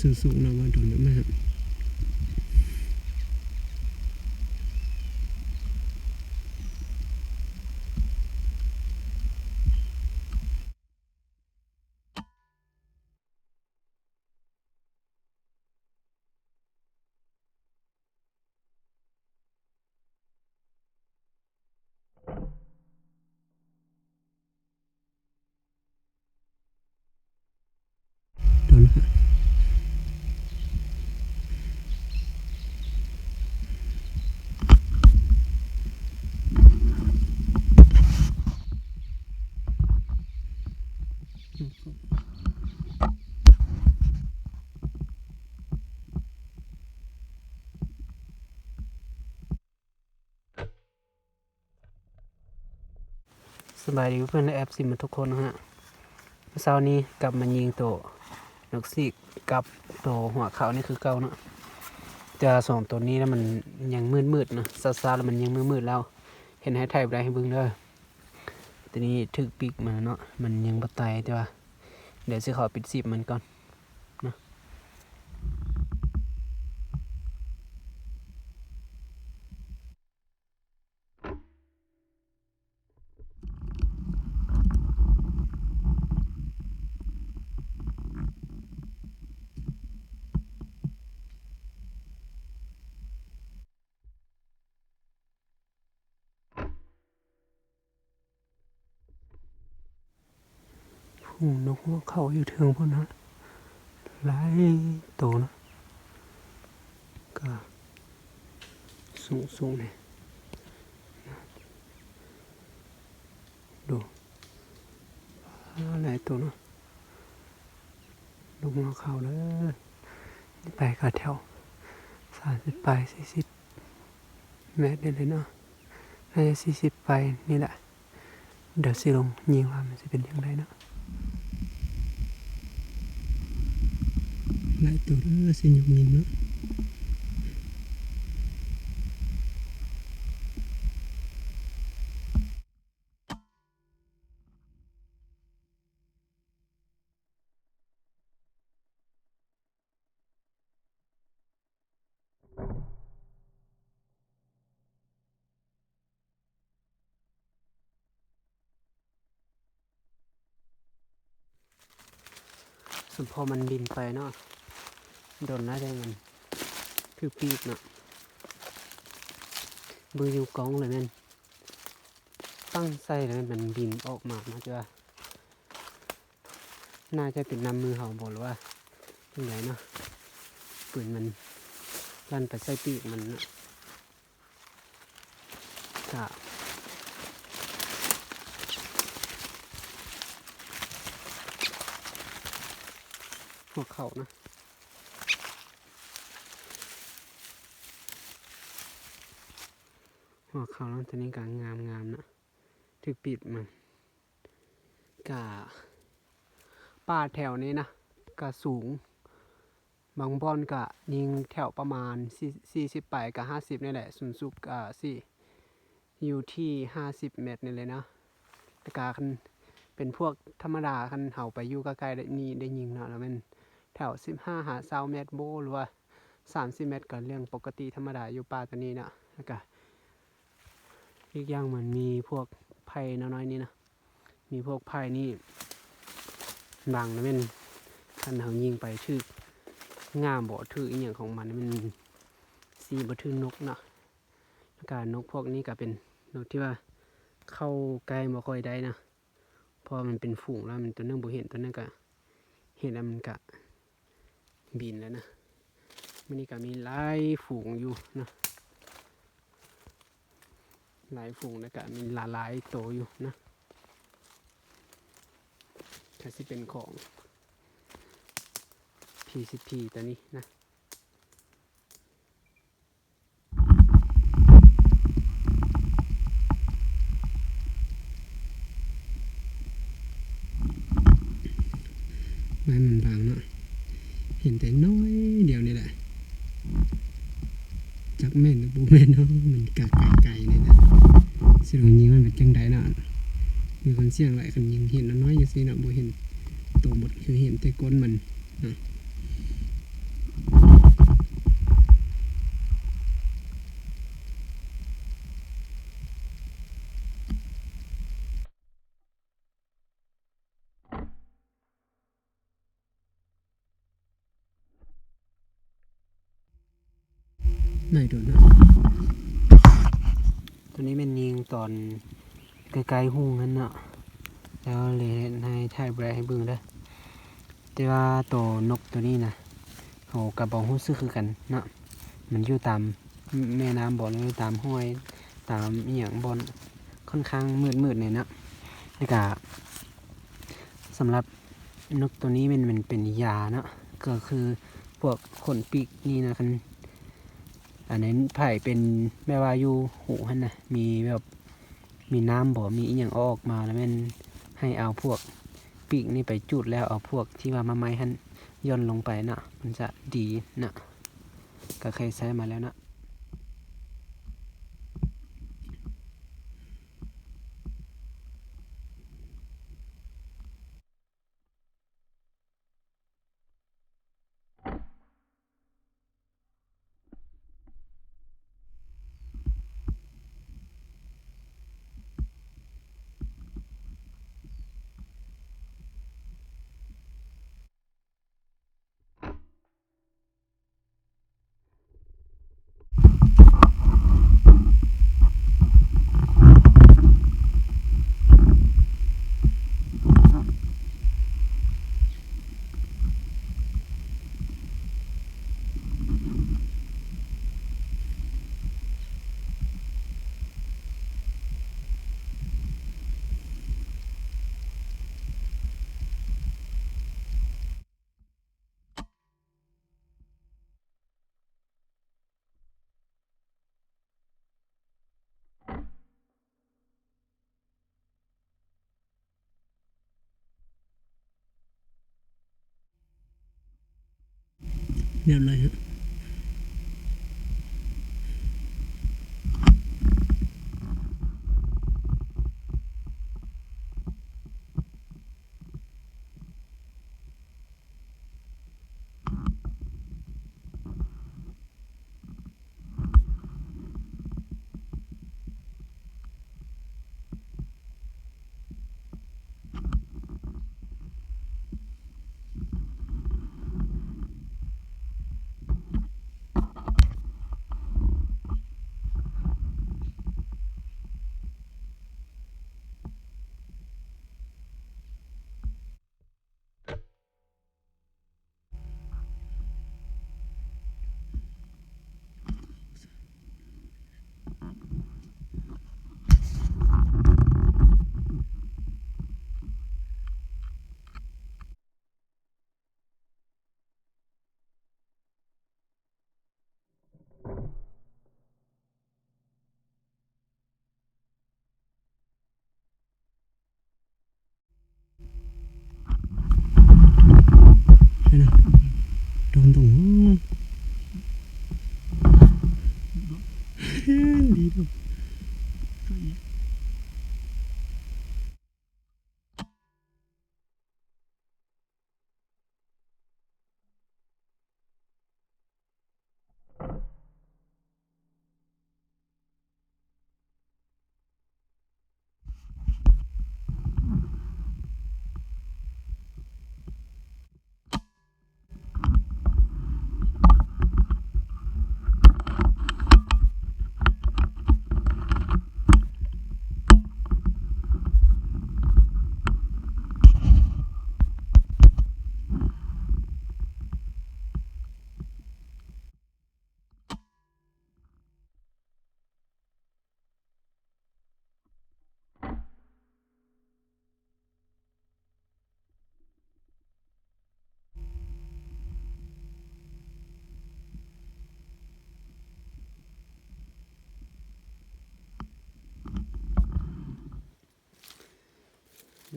สูงๆเนาะว่าโดนมาก สบายดีเพื่อนแอปซิมทุกคนนะฮะเมื่อเช้านี้กลับมายิงตัวนกซีกกับตัวหัวเขานี่คือเก่าเนาะจะสองตัวนี้แล้วมันยังมืดมืดๆนะซาซาๆแล้วมันยังมืดมืดๆแล้ว เห็นให้ไทยไปได้ให้เบิ่งเด้อทีนี้ถึกปีกมาเนาะมันยังบ่ตายแต่ว่าเดี๋ยวสิขอปิดสิบมันก่อน หูนกหัวเขาอยู่เทิงพวกนั้นหลายโตนะก็สูงสูงๆเนี่ยดูหลายตัวเนาะนกหัวเขาเลยนี่ไปกับแถวสามสิบไปสี่สิบเมตรได้เลยเนาะน่าจะสี่สิบไปนี่แหละ เดี๋ยวสิลงยิงว่ามันจะเป็นยังไงเนาะ หลายตัวเด้อสิยกยิงเนาะส่วนพอมันบินไปเนาะ โดนน่าได้มัน คือปีกเนาะบืออยู่กองเลยแม่นตั้งใส่เลยมันบินออกมาเนาะจ้ะน่าจะเป็นน้ำมือเขาบอกหรือว่ายังไงเนาะปืนมันลั่นไปใส่ปีกมันนาะกะหัวเข่านะ หัวเขาแล้วตัวนี้ก็งามงามนะถึกปิดมันกะป่าแถวนี้นะกะสูง บางบอนกะยิงแถวประมาณสี่สิบไปกับห้าสิบนี่แหละสูงสุดกะสี่อยู่ที่ห้าสิบเมตรนี่เลยนะแต่กาคันเป็นพวกธรรมดาคันเห่าไปอยู่ใกล้ๆได้นี่ได้ยิงเนาะแล้วมันแถวสิบห้าหาเซาเมตรโบหรือว่าสามสิบเมตรก็เรื่องปกติธรรมดาอยู่ป่าตัวนี้นะแล้วก็ อีกอย่างเหมือนมีพวกไผ่น้อยๆนี่นะ มีพวกไผ่นี่บางนะเป็นคันเขายิงไปถือกงามบ่ถืออีหยังของมันมันสีบ่ถือนกเนาะแล้วการนกพวกนี้ก็เป็นนกที่ว่าเข้าใกล้บ่ค่อยได้นะพอมันเป็นฝูงแล้วมันตัวนึงบ่เห็นตัวนึงก็เห็นแล้วมันก็บินแล้วนะมันนี่ก็มีหลายฝูงอยู่นะ หลายฝูงแล้วก็มีหลายหลายๆตัวอยู่นะก็สิเป็นของ PCP ตัวนี้นะไม้มันบางเนาะเห็นแต่น้อยเดียวนี่แหละ จักแม่นหรือบูแม่นเนาะไกลๆเลยนะ สิลองยิง มันเป็นจังไดเนาะมีคนเสี่ยงหลายคนยิงเห็นน้อยๆจังซี่เนาะบ่เห็นตัวหมดคือเห็นแต่ก้นมันนะไม่โดนนะตัวนี้เป็นยิงตอน ไกลๆหุ่งนั่นเนาะแล้วเลยเฮ็ดให้ถ่ายแบรให้เบิ่งเด้อแต่ว่าตัวนกตัวนี้นะเขากับบ่ฮู้สึกคือกันเนาะมันอยู่ตามแม่น้ำบ่หรือตามห้วยตามอีหยังบอนค่อนข้างมืดๆเนี่ยเนาะแล้วก็สำหรับนกตัวนี้มันมันเป็นยาเนาะก็คือพวกขนปีกนี่นะคันอันนั้นไผ่เป็นแม่ว่ายูหูหั่นนะมีแบบ มีน้ำบ่ มีอีหยังออกมาแล้วแมันให้เอาพวกปีกนี่ไปจุดแล้วเอาพวกที่ว่ามาไม้หันย่อนลงไปนะมันจะดีนะก็เคยใช้มาแล้วนะ เรียบร้อยฮะนี่นะ โดนตรงดีดู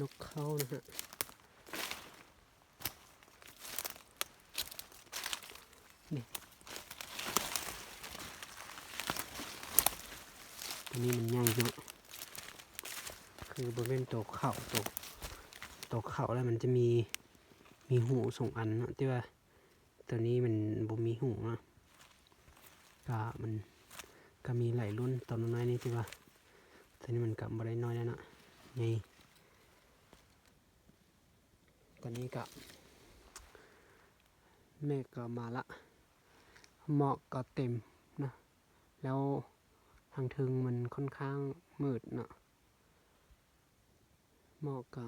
นกเข้านะฮะนี่ตัวนี้มันใหญ่เนาะคือบริเวณตัวเข่าตัวตัวเข่าแล้วมันจะมีมีหูสองอันนะที่ว่าตัวนี้มันบ่มีหูนะก็มันก็มีหลายรุ่นตัวน้อยนี่ที่ว่าตัวนี้มันก็บ่ได้น้อยแล้วนะนี่ ตอนนี้ก็เมฆก็มาละหมอกก็เต็มนะแล้วทางทึงมันค่อนข้างมืดเนาะหมอกก็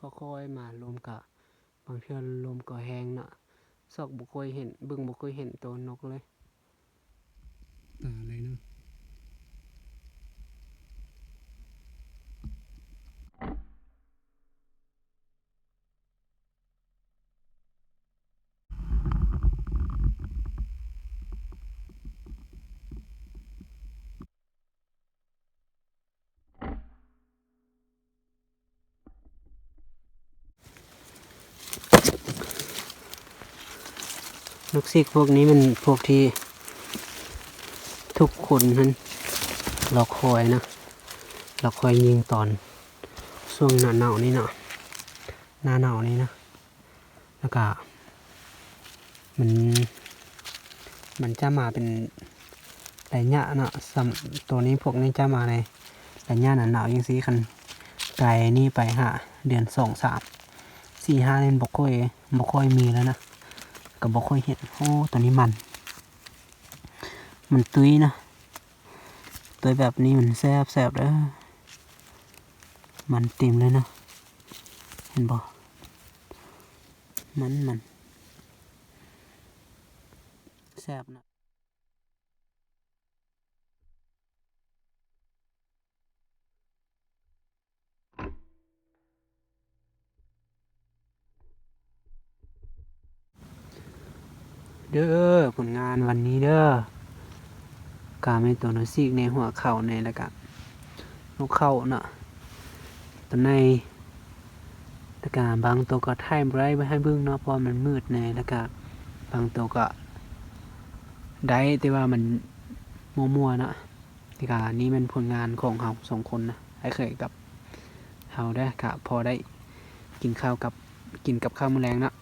ก็ค่อยมารวมกับบางเทื่อลมก็แหงเนาะซอกบ่ค่อยเห็นบิ่งบ่ค่อยเห็นตัวนกเลยตา ลยเนาะนกซิกพวกนี้มันพวกที่ ทุกคนนั้นรอคอยนะรอคอยยิงตอนช่วงหน้าหนาวนี่เนาะหน้าหนาวนี่นะ แล้วก็มัน มันจะมาเป็นระยะเนาะสำตัวนี้พวกนี้จะมาในระยะหนาหนาวยังซีคันไกลนี่ไปหาเดือนสองสามสี่ห้าเล่นบกค่อยบกค่อยมีแล้วนะ ก็บบกค่อยเห็นโอ้ตัวนี้มัน มันตุ้ยนะตัวแบบนี้มันแซบแซบเด้อมันเต็มเลยนะเห็นบ่มันมันแซบนะ เด้อผลงานวันนี้เด้อกาไม่ตัวหนซีกในหัวเข่าในแล้วก็นกเข่าเนาะตัวในแล้วก็บางตัวก็ถ่ายได้ไม่ให้เบิ่งเนาะเพราะมันมืดในแล้วก็บางตัวก็ได้แต่ว่ามันมัวๆเนาะนี่ก็นี่เป็นผลงานของเราสองคนนะไอ้เคยกับเราได้อกะพอได้กินข้าวกับกินกับข้าวมื้อแรงเนาะ